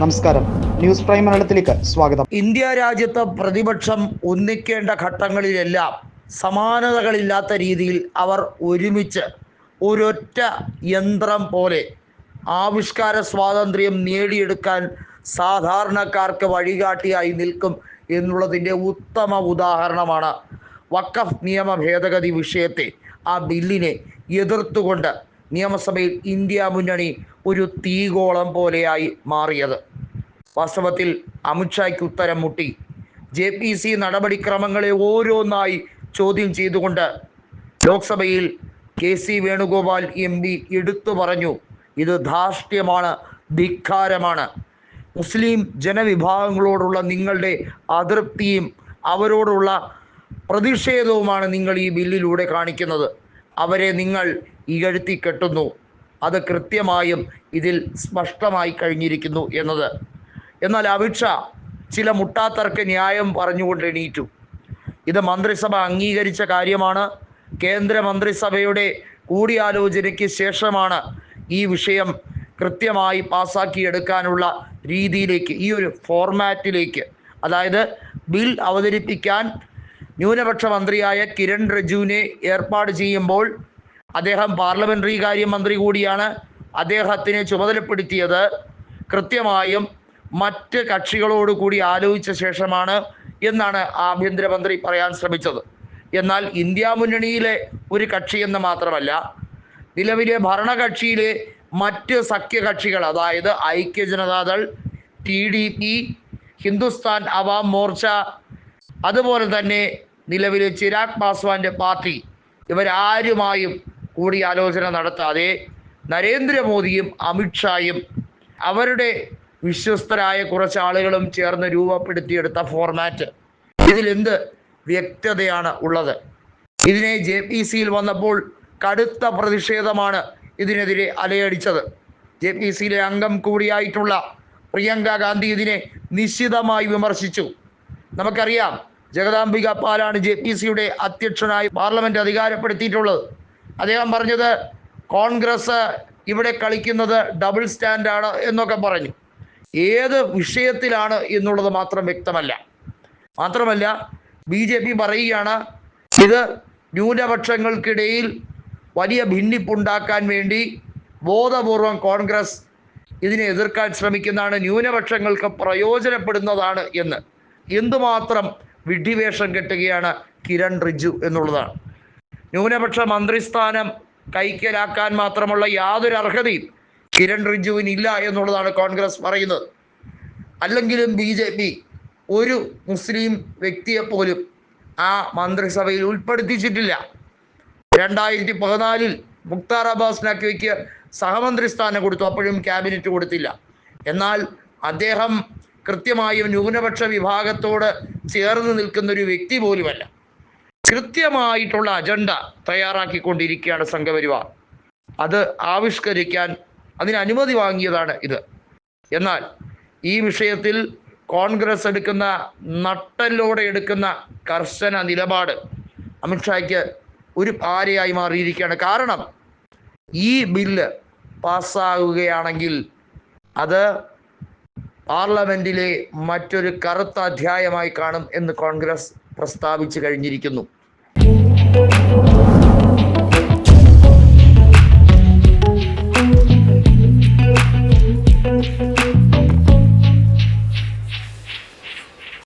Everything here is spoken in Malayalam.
നമസ്കാരം. ന്യൂസ് പ്രൈം മലയാളത്തിലേക്ക് സ്വാഗതം. ഇന്ത്യ രാജ്യത്ത് പ്രതിപക്ഷം ഒന്നിക്കേണ്ട ഘട്ടങ്ങളിലെല്ലാം സമാനതകളില്ലാത്ത രീതിയിൽ അവർ ഒരുമിച്ച് ഒരൊറ്റ യന്ത്രം പോലെ ആവിഷ്കാര സ്വാതന്ത്ര്യം നേടിയെടുക്കാൻ സാധാരണക്കാർക്ക് വഴികാട്ടിയായി നിൽക്കും എന്നുള്ളതിന്റെ ഉത്തമ ഉദാഹരണമാണ് വക്കഫ് നിയമ ഭേദഗതി വിഷയത്തെ ആ ബില്ലിനെ എതിർത്തുകൊണ്ട് നിയമസഭയിൽ ഇന്ത്യ മുന്നണി ഒരു തീഗോളം പോലെയായി മാറിയത്. വാസ്തവത്തിൽ അമിത്ഷായ്ക്ക് ഉത്തരം മുട്ടി. ജെ പി സി നടപടിക്രമങ്ങളെ ഓരോന്നായി ചോദ്യം ചെയ്തുകൊണ്ട് ലോക്സഭയിൽ K C Venugopal M P എടുത്തു പറഞ്ഞു ഇത് ധാർഷ്ട്യമാണ് ധിക്കാരമാണ്. മുസ്ലിം ജനവിഭാഗങ്ങളോടുള്ള നിങ്ങളുടെ അതൃപ്തിയും അവരോടുള്ള പ്രതിഷേധവുമാണ് നിങ്ങൾ ഈ ബില്ലിലൂടെ കാണിക്കുന്നത്. അവരെ നിങ്ങൾ ഇകഴ്ത്തി കെട്ടുന്നു. അത് കൃത്യമായും ഇതിൽ സ്പഷ്ടമായി കഴിഞ്ഞിരിക്കുന്നു എന്നത്. എന്നാൽ അമിത്ഷാ ചില മുട്ടാത്തർക്ക് ന്യായം പറഞ്ഞുകൊണ്ട് എണീറ്റു. ഇത് മന്ത്രിസഭ അംഗീകരിച്ച കാര്യമാണ്. കേന്ദ്ര മന്ത്രിസഭയുടെ കൂടിയാലോചനയ്ക്ക് ശേഷമാണ് ഈ വിഷയം കൃത്യമായി പാസ്സാക്കിയെടുക്കാനുള്ള രീതിയിലേക്ക് ഈ ഒരു ഫോർമാറ്റിലേക്ക് അതായത് ബിൽ അവതരിപ്പിക്കാൻ ന്യൂനപക്ഷ മന്ത്രിയായ കിരൺ റിജുവിനെ ഏർപ്പാട് ചെയ്യുമ്പോൾ അദ്ദേഹം പാർലമെന്ററി കാര്യമന്ത്രി കൂടിയാണ് അദ്ദേഹത്തിനെ ചുമതലപ്പെടുത്തിയത്. കൃത്യമായും മറ്റ് കക്ഷികളോട് കൂടി ആലോചിച്ച ശേഷമാണ് എന്നാണ് ആഭ്യന്തരമന്ത്രി പറയാൻ ശ്രമിച്ചത്. എന്നാൽ ഇന്ത്യ മുന്നണിയിലെ ഒരു കക്ഷി എന്ന് മാത്രമല്ല നിലവിലെ ഭരണകക്ഷിയിലെ മറ്റ് സഖ്യകക്ഷികൾ അതായത് ഐക്യ Janata Dal T D P Hindustan Awam Morcha അതുപോലെ തന്നെ നിലവിലെ ചിരാഗ് പാസ്വാന്റെ പാർട്ടി ഇവരാരുമായും കൂടിയാലോചന നടത്താതെ നരേന്ദ്രമോദിയും അമിത്ഷായും അവരുടെ വിശ്വസ്തരായ കുറച്ച് ആളുകളും ചേർന്ന് രൂപപ്പെടുത്തിയെടുത്ത ഫോർമാറ്റ് ഇതിലെന്ത് വ്യക്തതയാണ് ഉള്ളത്? ഇതിനെ ജെ പി സിയിൽ വന്നപ്പോൾ കടുത്ത പ്രതിഷേധമാണ് ഇതിനെതിരെ അലയടിച്ചത്. ജെ പി സിയിലെ അംഗം കൂടിയായിട്ടുള്ള പ്രിയങ്ക ഗാന്ധി ഇതിനെ നിശ്ചിതമായി വിമർശിച്ചു. നമുക്കറിയാം ജഗദാംബിക പാലാണ് ജെ പി സിയുടെ അധ്യക്ഷനായി പാർലമെന്റ് അധികാരപ്പെടുത്തിയിട്ടുള്ളത്. അദ്ദേഹം പറഞ്ഞത് കോൺഗ്രസ് ഇവിടെ കളിക്കുന്നത് ഡബിൾ സ്റ്റാൻഡാണ് എന്നൊക്കെ പറഞ്ഞു. ഏത് വിഷയത്തിലാണ് എന്നുള്ളത് മാത്രം വ്യക്തമല്ല. മാത്രമല്ല ബി ജെ പി പറയുകയാണ് ഇത് ന്യൂനപക്ഷങ്ങൾക്കിടയിൽ വലിയ ഭിന്നിപ്പുണ്ടാക്കാൻ വേണ്ടി ബോധപൂർവം കോൺഗ്രസ് ഇതിനെ എതിർക്കാൻ ശ്രമിക്കുന്നതാണ് ന്യൂനപക്ഷങ്ങൾക്ക് പ്രയോജനപ്പെടുന്നതാണ് എന്ന്. എന്തുമാത്രം വിഡ്ഢിവേഷം കെട്ടുകയാണ് കിരൺ റിജു എന്നുള്ളതാണ്. ന്യൂനപക്ഷ മന്ത്രിസ്ഥാനം കൈക്കലാക്കാൻ മാത്രമുള്ള യാതൊരു അർഹതയും കിരൺ റിജുവിനില്ല എന്നുള്ളതാണ് കോൺഗ്രസ് പറയുന്നത്. അല്ലെങ്കിലും ബി ജെ പി ഒരു മുസ്ലിം വ്യക്തിയെ പോലും ആ മന്ത്രിസഭയിൽ ഉൾപ്പെടുത്തിച്ചിട്ടില്ല. രണ്ടായിരത്തി പതിനാലിൽ മുക്താർ അബ്ബാസ് നഖ്വിക്ക് സഹമന്ത്രി സ്ഥാനം കൊടുത്തു അപ്പോഴും ക്യാബിനറ്റ് കൊടുത്തില്ല. എന്നാൽ അദ്ദേഹം കൃത്യമായും ന്യൂനപക്ഷ വിഭാഗത്തോട് ചേർന്ന് നിൽക്കുന്ന ഒരു വ്യക്തി പോലുമല്ല. കൃത്യമായിട്ടുള്ള അജണ്ട തയ്യാറാക്കിക്കൊണ്ടിരിക്കുകയാണ് സംഘപരിവാർ. അത് ആവിഷ്കരിക്കാൻ അതിന് അനുമതി വാങ്ങിയതാണ് ഇത്. എന്നാൽ ഈ വിഷയത്തിൽ കോൺഗ്രസ് എടുക്കുന്ന നട്ടലോടെ എടുക്കുന്ന കർശന നിലപാട് അമിത്ഷായ്ക്ക് ഒരു പാരയായി മാറിയിരിക്കുകയാണ്. കാരണം ഈ ബില്ല് പാസ്സാകുകയാണെങ്കിൽ അത് പാർലമെന്റിലെ മറ്റൊരു കറുത്ത അധ്യായമായി കാണും എന്ന് കോൺഗ്രസ് പ്രസ്താവിച്ചു കഴിഞ്ഞിരിക്കുന്നു.